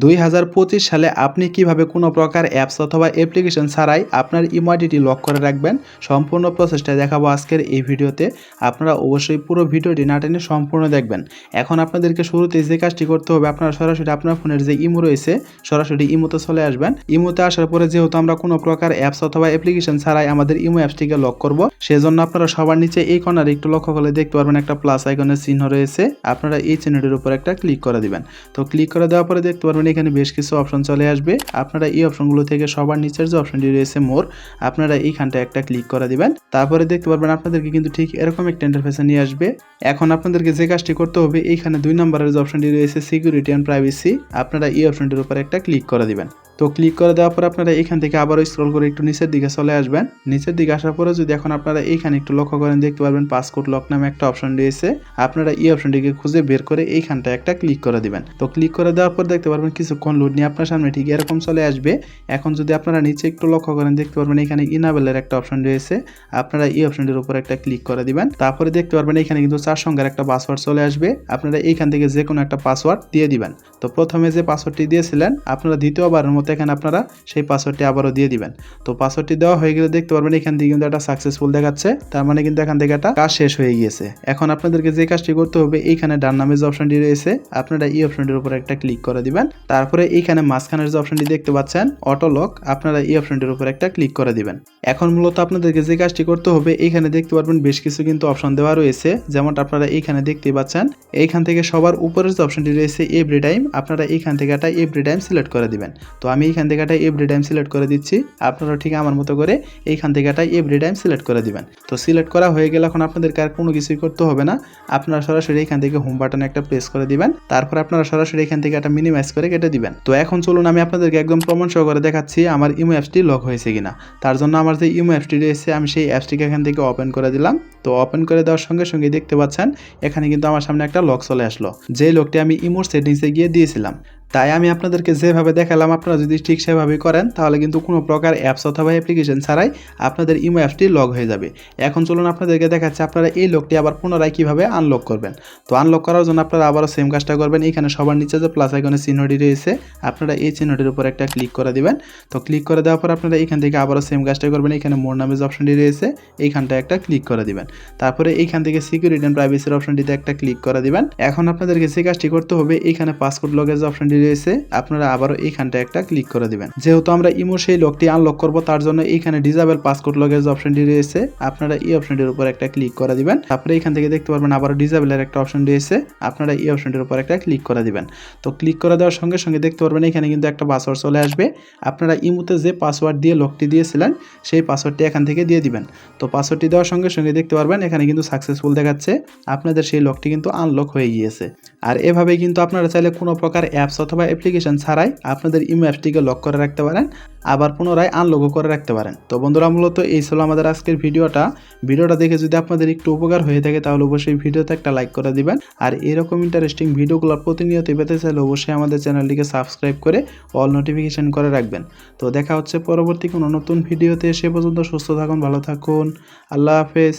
দুই হাজার পঁচিশ সালে আপনি কীভাবে কোনো প্রকার অ্যাপস অথবা অ্যাপ্লিকেশন ছাড়াই আপনার ইমোডিটি লক করে রাখবেন, সম্পূর্ণ প্রসেসটা দেখাবো আজকের এই ভিডিওতে। আপনারা অবশ্যই পুরো ভিডিওটি না টেনে সম্পূর্ণ দেখবেন। এখন আপনাদেরকে শুরুতে যে কাজটি করতে হবে, আপনারা সরাসরি আপনার ফোনের যে ইমো রয়েছে, সরাসরি ইমোতে চলে আসবেন। ইমোতে আসার পরে যেহেতু আমরা কোনো প্রকার অ্যাপস অথবা অ্যাপ্লিকেশন ছাড়াই আমাদের ইমো অ্যাপসটিকে লক করব, সেজন্য আপনারা সবার নিচে এই কর্নারে একটু লক্ষ্য করলে দেখতে পারবেন একটা প্লাস আইকনের চিহ্ন রয়েছে। আপনারা এই চিহ্নটির উপর একটা ক্লিক করে দিবেন। তো ক্লিক করে দেওয়ার পরে দেখতে পারবেন এখানে বেশ কিছু অপশন চলে আসবে। আপনারা এই অপশনগুলো থেকে সবার নিচের যে অপশনটি রয়েছে মোর, আপনারা এইখানটা একটা ক্লিক করে দিবেন। তারপরে দেখতে পারবেন আপনাদেরকে কিন্তু ঠিক এরকম একটা ইন্টারফেসে নিয়ে আসবে। এখন আপনাদেরকে যে কাজটি করতে হবে, এইখানে দুই নম্বরের যে অপশনটি রয়েছে সিকিউরিটি অ্যান্ড প্রাইভেসি আপনারা এই অপশনটির উপর একটা ক্লিক করে দিবেন। তো ক্লিক করে দেওয়ার পর আপনারা এখান থেকে আবারও স্ক্রল করে একটু নিচের দিকে চলে আসবেন। নিচের দিকে আসার পরে যদি এখন আপনারা এইখানে একটু লক্ষ্য করেন, দেখতে পারবেন পাসপোর্ট লক নামে একটা অপশন রয়েছে। আপনারা এই অপশনটিকে খুঁজে বের করে এইখানটা একটা ক্লিক করে দিবেন। তো ক্লিক করে দেওয়ার পর দেখতে পারবেন কিছুক্ষণ লোড নিয়ে আপনার সামনে ঠিক এরকম চলে আসবে। এখন যদি আপনারা নিচে একটু লক্ষ্য করেন, দেখতে পারবেন এখানে ইনাবেলের একটা অপশন রয়েছে। আপনারা এই অপশনটির উপর একটা ক্লিক করে দিবেন। তারপরে দেখতে পারবেন এখানে কিন্তু চার সংখ্যার একটা পাসওয়ার্ড চলে আসবে। আপনারা এইখান থেকে যে কোনো একটা পাসওয়ার্ড দিয়ে দিবেন। তো প্রথমে যে পাসওয়ার্ডটি দিয়েছিলেন, আপনারা দ্বিতীয়বারের মতো এখানে আপনারা সেই পাসওয়ার্ডটি আবারও দিয়ে দিবেন। তো পাসওয়ার্ডটি দেওয়া হয়ে গেলে দেখতে পারবেন এখান থেকে কিন্তু একটা সাকসেসফুল দেখাচ্ছে। তার মানে কিন্তু এখান থেকে একটা কাজ শেষ হয়ে গিয়েছে। এখন আপনাদেরকে যে কাজটি করতে হবে, এইখানে ডান নামে যে অপশনটি রয়েছে, আপনারা এই অপশনটির উপর একটা ক্লিক করে দিবেন। তারপরে এইখানে মাঝখানের যে অপশনটি দেখতে পাচ্ছেন অটো লক আপনারা এই অপশনটির উপর একটা ক্লিক করে দিবেন। এখন মূলত আপনাদেরকে যে কাজটি করতে হবে, এইখানে দেখতে পারবেন বেশ কিছু কিন্তু অপশন দেওয়া রয়েছে। যেমনটা আপনারা এইখানে দেখতে পাচ্ছেন, এইখান থেকে সবার উপরের যে অপশনটি রয়েছে এভরি টাইম আপনারা এইখান থেকে একটা এভরি টাইম সিলেক্ট করে দিবেন। তো আমি এইখান থেকে একটা এভরি টাইম সিলেক্ট করে দিচ্ছি। আপনারা ঠিক আমার মতো করে এইখান থেকে একটা এভরি টাইম সিলেক্ট করে দিবেন। তো সিলেক্ট করা হয়ে গেলে এখন আপনাদেরকে আর কোনো কিছুই করতে হবে না। আপনারা সরাসরি এখান থেকে হোম বাটনে একটা প্রেস করে দিবেন। তারপর আপনারা সরাসরি এখান থেকে একটা মিনিমাইজ করে কেটে দিবেন। তো এখন চলুন আমি আপনাদেরকে একদম প্রমাণ সহ করে দেখাচ্ছি আমার ইমো অ্যাপসটি লক হয়েছে কিনা। তার জন্য আমার যে ইমো অ্যাপসটি রয়েছে, আমি সেই অ্যাপসটিকে এখান থেকে ওপেন করে দিলাম। তো ওপেন করে দেওয়ার সঙ্গে সঙ্গে দেখতে পাচ্ছেন, এখানে কিন্তু আমার সামনে একটা লক চলে আসলো। যে লকটি আমি ইমোর সেটিংসে গিয়ে দিয়েছিলাম। তাই আমি আপনাদেরকে যেভাবে দেখালাম, আপনারা যদি ঠিক সেভাবেই করেন, তাহলে কিন্তু কোনো প্রকার অ্যাপস অথবা অ্যাপ্লিকেশন ছাড়াই আপনাদের ইমো অ্যাপসটি লগ হয়ে যাবে। এখন চলুন আপনাদেরকে দেখাচ্ছে আপনারা এই লকটি আবার পুনরায় কীভাবে আনলক করবেন। তো আনলক করার জন্য আপনারা আবারও সেম কাজটা করবেন। এখানে সবার নিচে যে প্লাস আইকনের চিহ্নটি রয়েছে, আপনারা এই চিহ্নটির উপর একটা ক্লিক করে দিবেন। তো ক্লিক করে দেওয়ার পর আপনারা এখান থেকে আবারও সেম কাজটা করবেন। এখানে মোর নামে যে অপশনটি রয়েছে এইখানটা একটা ক্লিক করে দিবেন। তারপরে এইখান থেকে সিকিউরিটি অ্যান্ড প্রাইভেসির অপশনটিতে একটা ক্লিক করে দিবেন। এখন আপনাদেরকে যে কাজটি করতে হবে এইখানে পাসপোর্ট লগের যে অপশনটি রয়েছে, আপনারা আবারও এইখানটা একটা ক্লিক করে দিবেন। যেহেতু আমরা ইমো সেই লকটি আনলক করব, তার জন্য এইখানে ডিজাবেল পাসপোর্ট লগের যে অপশনটি রয়েছে। আপনারা এই অপশনটির উপর একটা ক্লিক করে দিবেন। তারপরে এখান থেকে দেখতে পারবেন আবারও ডিজাবেলের একটা অপশন রয়েছে। আপনারা এই অপশনটির উপর একটা ক্লিক করে দিবেন। তো ক্লিক করে দেওয়ার সঙ্গে সঙ্গে দেখতে পারবেন এখানে কিন্তু একটা পাসওয়ার্ড চলে আসবে। আপনারা ইমোতে যে পাসওয়ার্ড দিয়ে লকটি দিয়েছিলেন, সেই পাসওয়ার্ডটি এখান থেকে দিয়ে দিবেন। তো পাসওয়ার্ডটি দেওয়ার সঙ্গে সঙ্গে দেখতে পারবেন, এখানে কিন্তু সাকসেসফুল দেখাচ্ছে। আপনাদের সেই লকটি কিন্তু আনলক হয়ে গিয়েছে। আর এভাবেই কিন্তু আপনারা চাইলে কোনো প্রকার অ্যাপস অথবা অ্যাপ্লিকেশন ছাড়াই আপনাদের ইমো অ্যাপসটিকে লক করে রাখতে পারেন, আবার পুনরায় আনলকও করে রাখতে পারেন। তো বন্ধুরা, মূলত এই ছিল আমাদের আজকের ভিডিওটা। ভিডিওটা দেখে যদি আপনাদের একটু উপকার হয়ে থাকে, তাহলে অবশ্যই ভিডিওতে একটা লাইক করে দিবেন। আর এরকম ইন্টারেস্টিং ভিডিওগুলো প্রতিনিয়ত পেতে চাইলে অবশ্যই আমাদের চ্যানেলটিকে সাবস্ক্রাইব করে অল নোটিফিকেশন করে রাখবেন। তো দেখা হচ্ছে পরবর্তী কোনো নতুন ভিডিওতে সে পর্যন্ত সুস্থ থাকুন, ভালো থাকুন। আল্লাহ হাফেজ।